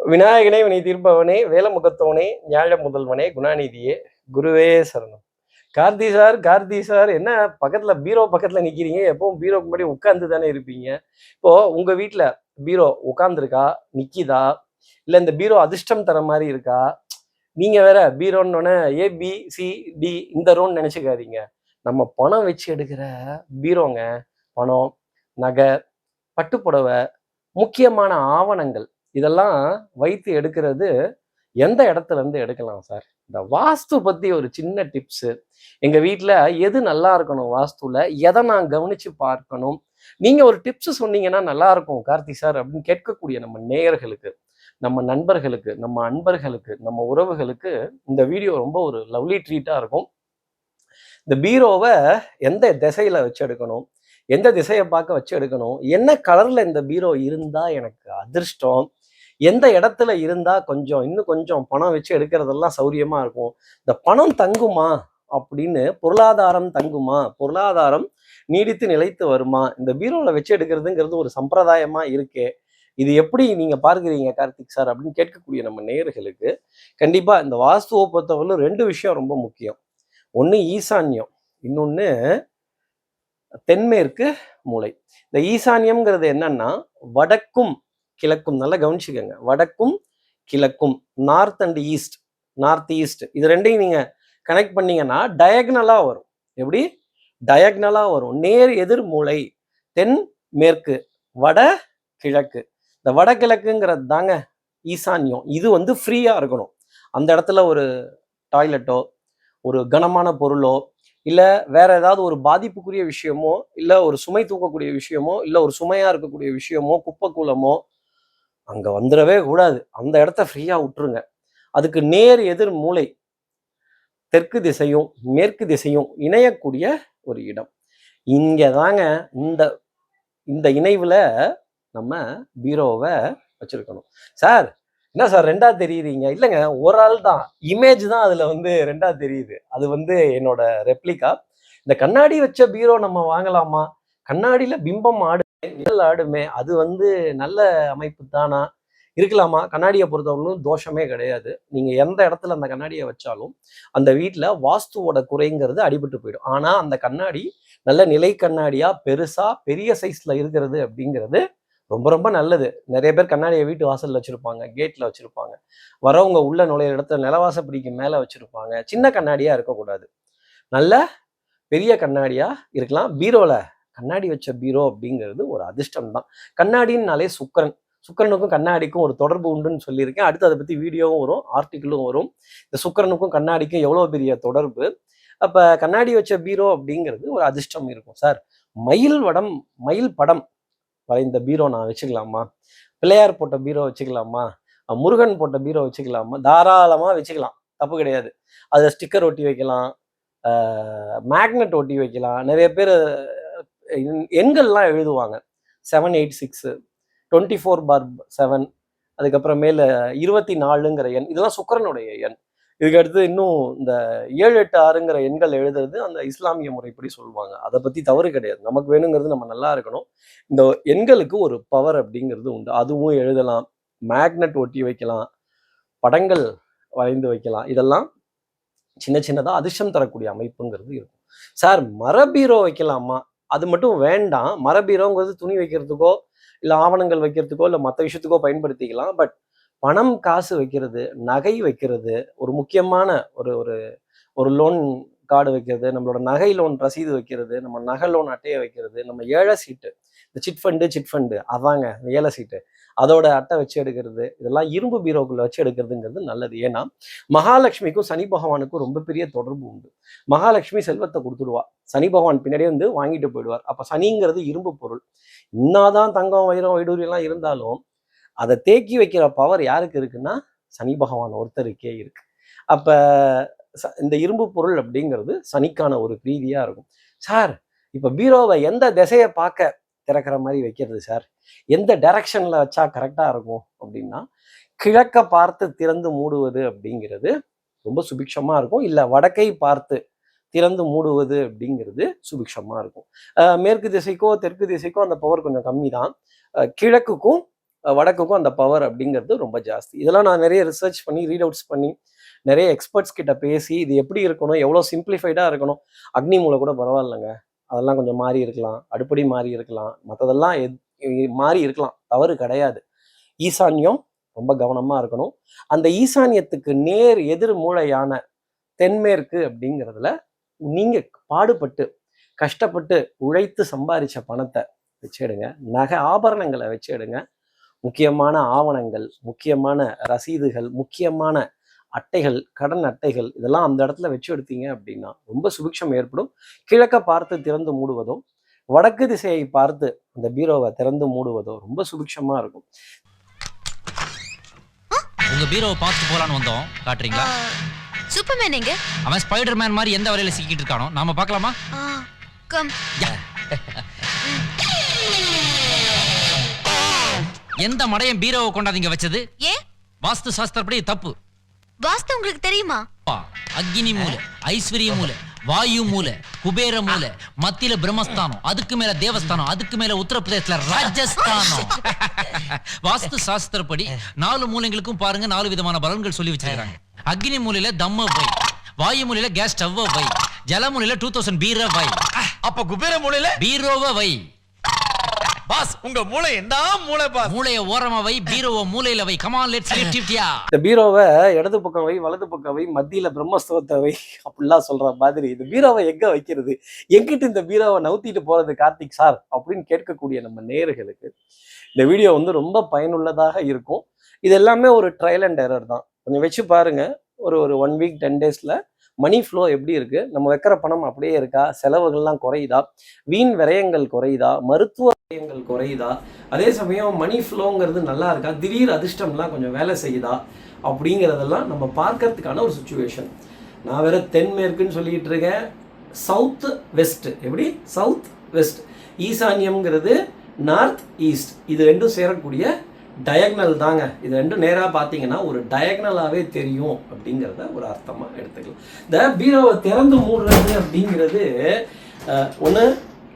விநாயகனே வினை தீர்ப்பவனே வேலமுகத்தவனே ஞாழ முதல்வனே குணாநிதியே குருவே சரணம். கார்த்தி சார் கார்த்தி சார் என்ன பக்கத்துல பீரோ பக்கத்துல நிக்கிறீங்க? எப்பவும் பீரோக்கு முன்னாடி உட்காந்து தானே இருப்பீங்க? இப்போ உங்க வீட்டில் பீரோ உட்காந்துருக்கா நிக்கிதா? இல்ல இந்த பீரோ அதிர்ஷ்டம் தர மாதிரி இருக்கா? நீங்க வேற பீரோன்னு ஏ பி சி டி இந்த ரோன்னு நினைச்சுக்காதீங்க. நம்ம பணம் வச்சு எடுக்கிற பீரோங்க. பணம் நகை பட்டுப்புடவை முக்கியமான ஆவணங்கள். இதெல்லாம் வைத்து எடுக்கிறது எந்த இடத்துல இருந்து எடுக்கலாம் சார்? இந்த வாஸ்து பத்தி ஒரு சின்ன டிப்ஸ் எங்க வீட்டில் எது நல்லா இருக்கணும் வாஸ்துல? எதை நான் கவனிச்சு பார்க்கணும்? நீங்க ஒரு டிப்ஸ் சொன்னீங்கன்னா நல்லா இருக்கும் கார்த்தி சார் அப்படின்னு கேட்கக்கூடிய நம்ம நேயர்களுக்கு நம்ம நண்பர்களுக்கு நம்ம அன்பர்களுக்கு நம்ம உறவுகளுக்கு இந்த வீடியோ ரொம்ப ஒரு லவ்லி ட்ரீட்டா இருக்கும். இந்த பீரோவை எந்த திசையில வச்சு எடுக்கணும்? எந்த திசையை பார்க்க வச்சு எடுக்கணும்? என்ன கலர்ல இந்த பீரோ இருந்தா எனக்கு அதிர்ஷ்டம்? எந்த இடத்துல இருந்தால் கொஞ்சம் இன்னும் கொஞ்சம் பணம் வச்சு எடுக்கிறதெல்லாம் சௌரியமாக இருக்கும். இந்த பணம் தங்குமா? அப்படின்னு பொருளாதாரம் தங்குமா? பொருளாதாரம் நீடித்து நிலைத்து வருமா? இந்த பீரோவில் வச்சு எடுக்கிறதுங்கிறது ஒரு சம்பிரதாயமாக இருக்கே. இது எப்படி நீங்கள் பார்க்குறீங்க கார்த்திக் சார் அப்படின்னு கேட்கக்கூடிய நம்ம நேயர்களுக்கு கண்டிப்பாக இந்த வாஸ்துவை பொறுத்தவரையிலும் ரெண்டு விஷயம் ரொம்ப முக்கியம். ஒன்று ஈசான்யம் இன்னொன்று தென்மேற்கு மூளை இந்த ஈசான்யம்ங்கிறது என்னன்னா வடக்கும் கிழக்கும் நல்லா கவனிச்சுக்கோங்க. வடக்கும் கிழக்கும் north and east north east இது ரெண்டையும் நீங்கள் கனெக்ட் பண்ணீங்கன்னா டயக்னலாக வரும். எப்படி? டயக்னலாக வரும். நேர் எதிர் மூளை தென் மேற்கு வட கிழக்கு. இந்த வடகிழக்குங்கிறது தாங்க ஈசான்யம். இது வந்து ஃப்ரீயாக இருக்கணும். அந்த இடத்துல ஒரு டாய்லெட்டோ ஒரு கனமான பொருளோ இல்லை வேற ஏதாவது ஒரு பாதிப்புக்குரிய விஷயமோ இல்லை ஒரு சுமை தூக்கக்கூடிய விஷயமோ இல்லை ஒரு சுமையாக இருக்கக்கூடிய விஷயமோ குப்பை கூலமோ அங்கே வந்துடவே கூடாது. அந்த இடத்த ஃப்ரீயாக விட்டுருங்க. அதுக்கு நேர் எதிர் மூலை தெற்கு திசையும் மேற்கு திசையும் இணையக்கூடிய ஒரு இடம். இங்கே தாங்க இந்த இந்த இணைவில் நம்ம பீரோவை வச்சிருக்கணும். சார் என்ன சார் ரெண்டா தெரியுறீங்க? இல்லைங்க ஒரு ஆள் தான். இமேஜ் தான் அதில் வந்து ரெண்டா தெரியுது. அது வந்து என்னோட ரெப்ளிகா இந்த கண்ணாடி வச்ச பீரோ நம்ம வாங்கலாமா? கண்ணாடியில் பிம்பம் ஆடு நிழல் ஆடுமே அது வந்து நல்ல அமைப்பு தானா? இருக்கலாமா? கண்ணாடியை பொறுத்தவரைக்கும் தோஷமே கிடையாது. நீங்கள் எந்த இடத்துல அந்த கண்ணாடியை வச்சாலும் அந்த வீட்டில் வாஸ்துவோட குறைங்கிறது அடிபட்டு போயிடும். ஆனால் அந்த கண்ணாடி நல்ல நிலை கண்ணாடியாக பெருசாக பெரிய சைஸில் இருக்கிறது அப்படிங்கிறது ரொம்ப ரொம்ப நல்லது. நிறைய பேர் கண்ணாடியை வீட்டு வாசலில் வச்சுருப்பாங்க கேட்டில் வச்சுருப்பாங்க. வரவங்க உள்ள நுழையிற இடத்துல நிலவாசப்படிக்கு மேலே வச்சுருப்பாங்க. சின்ன கண்ணாடியாக இருக்கக்கூடாது. நல்ல பெரிய கண்ணாடியாக இருக்கலாம். பீரோவில் கண்ணாடி வச்ச பீரோ அப்படிங்கிறது ஒரு அதிர்ஷ்டம் தான் கண்ணாடின்னாலே சுக்கரன். சுக்கரனுக்கும் கண்ணாடிக்கும் ஒரு தொடர்பு உண்டுன்னு சொல்லியிருக்கேன். அடுத்து அதை பற்றி வீடியோவும் வரும் ஆர்டிக்கிளும் வரும். இந்த சுக்கரனுக்கும் கண்ணாடிக்கும் எவ்வளோ பெரிய தொடர்பு? அப்போ கண்ணாடி வச்ச பீரோ அப்படிங்கிறது ஒரு அதிர்ஷ்டம் இருக்கும். சார் மயில் வடம் மயில் படம். வரைந்த பீரோ நான் வச்சுக்கலாமா? பிள்ளையார் போட்ட பீரோ வச்சுக்கலாமா? முருகன் போட்ட பீரோ வச்சுக்கலாமா? தாராளமாக வச்சுக்கலாம். தப்பு கிடையாது. அதில் ஸ்டிக்கர் ஒட்டி வைக்கலாம். மேக்னெட் ஒட்டி வைக்கலாம். நிறைய பேர் எண்கள்லாம் எழுதுவாங்க. Seven eight six twenty four பார் செவன் அதுக்கப்புறமேல இருபத்தி நாலுங்கிற எண் இதெல்லாம் சுக்கரனுடைய எண். இதுக்கு அடுத்து இன்னும் இந்த ஏழு எட்டு ஆறுங்கிற எண்கள் எழுதுறது அந்த இஸ்லாமிய முறைப்படி சொல்லுவாங்க. அதை பற்றி தவறு கிடையாது. நமக்கு வேணுங்கிறது நம்ம நல்லா இருக்கணும். இந்த எண்களுக்கு ஒரு பவர் அப்படிங்கிறது உண்டு. அதுவும் எழுதலாம். மேக்னெட் ஒட்டி வைக்கலாம். படங்கள் வரைந்து வைக்கலாம். இதெல்லாம் சின்ன சின்னதாக அதிர்ஷ்டம் தரக்கூடிய அமைப்புங்கிறது இருக்கும். சார் மரபீரோ வைக்கலாமா? அது மட்டும் வேண்டாம். மரபீரோங்கிறது துணி வைக்கிறதுக்கோ இல்லை ஆவணங்கள் வைக்கிறதுக்கோ இல்லை மற்ற விஷயத்துக்கோ பயன்படுத்திக்கலாம். பட் பணம் காசு வைக்கிறது நகை வைக்கிறது ஒரு முக்கியமான ஒரு ஒரு ஒரு லோன் கார்டு வைக்கிறது நம்மளோட நகை லோன் ரசீது வைக்கிறது நம்ம நகை லோன் அட்டையை வைக்கிறது நம்ம ஏழை சீட்டு இந்த சிட் ஃபண்டு சிட் ஃபண்டு அதாங்க இந்த ஏழை சீட்டு. அதோட அட்டை வச்சு எடுக்கிறது இதெல்லாம் இரும்பு பீரோக்குள்ள வச்சு எடுக்கிறதுங்கிறது நல்லது. ஏன்னா மகாலட்சுமிக்கும் சனி பகவானுக்கும் ரொம்ப பெரிய தொடர்பு உண்டு. மகாலட்சுமி செல்வத்தை கொடுத்துடுவா. சனி பகவான் பின்னாடியே வந்து வாங்கிட்டு போயிடுவார். அப்ப சனிங்கிறது இரும்பு பொருள். இன்னாதான் தங்கம் வைரம் வைடூரியெல்லாம் இருந்தாலும் அதை தேக்கி வைக்கிற பவர் யாருக்கு இருக்குன்னா சனி பகவான் ஒருத்தருக்கே இருக்கு. அப்ப ச- இந்த இரும்பு பொருள் அப்படிங்கிறது சனிக்கான ஒரு பிரீதியா இருக்கும். சார் இப்ப பீரோவை எந்த திசையை பார்க்க திறக்கிற மாதிரி வைக்கிறது சார். எந்த டைரக்ஷனில் வச்சா கரெக்டாக இருக்கும் அப்படின்னா கிழக்க பார்த்து திறந்து மூடுவது அப்படிங்கிறது ரொம்ப சுபிக்ஷமாக இருக்கும். இல்லை வடக்கை பார்த்து திறந்து மூடுவது அப்படிங்கிறது சுபிக்ஷமாக இருக்கும். மேற்கு திசைக்கோ தெற்கு திசைக்கோ அந்த பவர் கொஞ்சம் கம்மி தான் கிழக்குக்கும் வடக்குக்கும் அந்த பவர் அப்படிங்கிறது ரொம்ப ஜாஸ்தி. இதெல்லாம் நான் நிறைய ரிசர்ச் பண்ணி ரீட் அவுட்ஸ் பண்ணி நிறைய எக்ஸ்பர்ட்ஸ் கிட்ட பேசி இது எப்படி இருக்கணும் எவ்வளோ சிம்பிளிஃபைடாக இருக்கணும் அக்னி மூலம் கூட பரவாயில்லைங்க. அதெல்லாம் கொஞ்சம் மாறி இருக்கலாம். அடுப்படி மாறி இருக்கலாம். மற்றதெல்லாம் எத்- மாறி இருக்கலாம். தவறு கிடையாது. ஈசான்யம் ரொம்ப கவனமாக இருக்கணும். அந்த ஈசான்யத்துக்கு நேர் எதிர் மூளையான தென்மேற்கு அப்படிங்கிறதுல நீங்கள் பாடுபட்டு கஷ்டப்பட்டு உழைத்து சம்பாதிச்ச பணத்தை வச்சிடுங்க. நகை ஆபரணங்களை வச்சிடுங்க. முக்கியமான ஆவணங்கள் முக்கியமான ரசீதுகள் முக்கியமான அட்டைகள் கடன் அட்டைகள் இதெல்லாம் அந்த இடத்துல வச்சு எடுத்தீங்க அப்படின்னா ரொம்ப சுபிக்ஷம் ஏற்படும். கிழக்க பார்த்து திறந்து மூடுவதோ வடக்கு திசையை பார்த்து அந்த பீரோவை திறந்து மூடுவதோ ரொம்ப சுபிக்ஷமா இருக்கும். உங்க பீரோவை பார்த்து போலான்னு வந்தோம். காட்டுறீங்களா? சூப்பர்மேன் எங்க? அவன் ஸ்பைடர் மேன் மாதிரி எந்த வரையில சிக்கிட்டு இருக்கானோ. நாம பார்க்கலாமா? கம். எந்த மடையன் பீரோவை கொண்டாதீங்க வச்சது? ஏன் வாஸ்து சாஸ்திரப்படி தப்பு. வாஸ்து உங்களுக்கு தெரியுமா? அப்பா, அக்னி மூலை ஐஸ்வர்ய மூலை வாயு மூலை குபேர மூலை மத்தியில பிரம்மஸ்தானம் அதுக்கு மேல தேவஸ்தானம் அதுக்கு மேல உத்தரப்பிரதேசல ராஜஸ்தானம். வாஸ்து சாஸ்திரப்படி நாலு மூலைங்களுக்கும் பாருங்க நாலு விதமான பலன்கள் சொல்லி வச்சிருக்காங்க அக்னி மூலையில தம்ம வை வாயு மூலையில கேஸ் ஸ்டவ் வை ஜல மூலையில டூ தௌசண்ட் பீர வை. அப்ப குபேர மூலையில? பீரோவை வை. பாஸ் உங்க மூளை என்ன மூளை பாஸ்? மூளைய ஓரமா வை பீரோவை மூலையில வை. கமான் லெட்ஸ் லிஃப்ட் இட்யா இந்த பீரோவை இடது பக்கம் வை வலது பக்கம் வை மத்தியில பிரம்மஸ்தவத்தை வை அப்படிலாம் சொல்ற மாதிரி. இந்த பீரோவை எங்க வைக்கிறது? எங்கிட்டு இந்த பீரோவை நவுத்திட்டு போறது கார்த்திக் சார்? அப்படின்னு கேட்கக்கூடிய நம்ம நேயர்களுக்கு இந்த வீடியோ வந்து ரொம்ப பயனுள்ளதாக இருக்கும். இது எல்லாமே ஒரு ட்ரையல் அண்ட் எரர் தான். கொஞ்சம் வச்சு பாருங்க. ஒரு ஒரு ஒன் வீக் டென் டேஸ்ல மணி ஃப்ளோ எப்படி இருக்கு? நம்ம வைக்கிற பணம் அப்படியே இருக்கா? செலவுகள்லாம் குறையுதா? வீண் விரயங்கள் குறையுதா? மருத்துவ விரயங்கள் குறையுதா? அதே சமயம் மணி ஃப்ளோங்கிறது நல்லா இருக்கா? திடீர் அதிர்ஷ்டம்லாம் கொஞ்சம் வேலை செய்யுதா? அப்படிங்கிறதெல்லாம் நம்ம பார்க்கறதுக்கான ஒரு சுச்சுவேஷன் நான் வேற தென்மேற்குன்னு சொல்லிட்டு இருக்கேன். சவுத் வெஸ்ட் எப்படி? சவுத் வெஸ்ட் ஈசான்யம்ங்கிறது நார்த் ஈஸ்ட் இது ரெண்டும் சேரக்கூடிய டயக்னல் தாங்க. இது ரெண்டும் நேராக பார்த்தீங்கன்னா ஒரு டயக்னலாகவே தெரியும் அப்படிங்கிறத ஒரு அர்த்தமாக எடுத்துக்கலாம். இந்த பீரோவை திறந்து மூடுறது அப்படிங்கிறது ஒன்று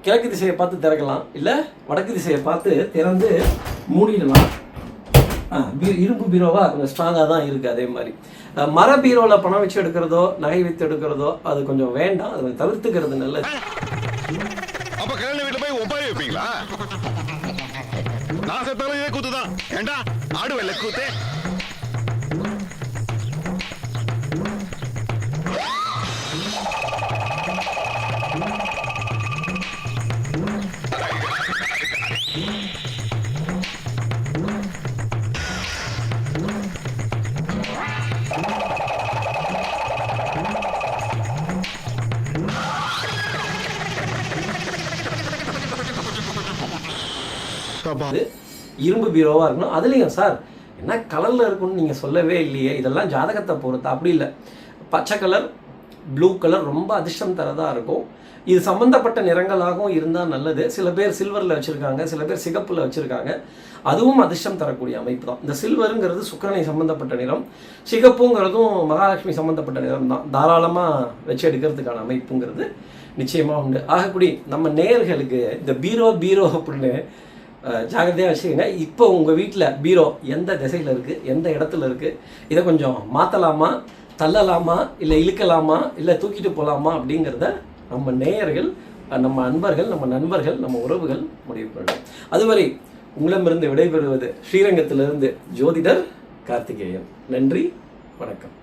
கிழக்கு திசையை பார்த்து திறக்கலாம். இல்லை வடக்கு திசையை பார்த்து திறந்து மூடிடலாம். இரும்பு பீரோவாக கொஞ்சம் ஸ்ட்ராங்காக தான் இருக்குது அதே மாதிரி. மர பீரோவில் பணம் வச்சு எடுக்கிறதோ நகை வைத்து எடுக்கிறதோ அது கொஞ்சம் வேண்டாம். அதை தவிர்த்துக்கிறது நல்லது. அப்போ கல்யாண வீட்டில் போய் ஒப்பாரி வைப்பீங்களா? நான் செத்தாலும் இதே கூத்து தான். ஏண்டா? ஆடு கூத்து. அது இரும்பு பீரோவாக இருக்கணும். அதுலேயும் சார் என்ன கலரில் இருக்கும்னு நீங்கள் சொல்லவே இல்லையே. இதெல்லாம் ஜாதகத்தை பொறுத்து அப்படி இல்லை. பச்சை கலர் ப்ளூ கலர் ரொம்ப அதிர்ஷ்டம் தரதாக இருக்கும். இது சம்மந்தப்பட்ட நிறங்களாகவும் இருந்தால் நல்லது. சில பேர் சில்வரில் வச்சுருக்காங்க சில பேர் சிகப்பில் வச்சுருக்காங்க. அதுவும் அதிர்ஷ்டம் தரக்கூடிய அமைப்பு தான். இந்த சில்வருங்கிறது சுக்கிரனை சம்மந்தப்பட்ட நிறம் சிகப்புங்கிறதும் மகாலட்சுமி சம்மந்தப்பட்ட நிறம் தான். தாராளமாக வச்சு எடுக்கிறதுக்கான அமைப்புங்கிறது நிச்சயமாக உண்டு. ஆகக்கூடிய நம்ம நேயர்களுக்கு இந்த பீரோ பீரோ அப்படின்னு ஜாகிரதையாக வச்சுக்கோங்க. இப்போ உங்கள் வீட்டில் பீரோ எந்த திசையில் இருக்குது எந்த இடத்துல இருக்குது இதை கொஞ்சம் மாற்றலாமா தள்ளலாமா? இல்லை இழுக்கலாமா? இல்லை தூக்கிட்டு போகலாமா அப்படிங்கிறத நம்ம நேயர்கள் நம்ம அன்பர்கள் நம்ம நண்பர்கள் நம்ம உறவுகள் முடிவு பண்ணணும். அதுவரை உங்களிடமிருந்து விடைபெறுவது ஸ்ரீரங்கத்திலிருந்து ஜோதிடர் கார்த்திகேயன். நன்றி வணக்கம்.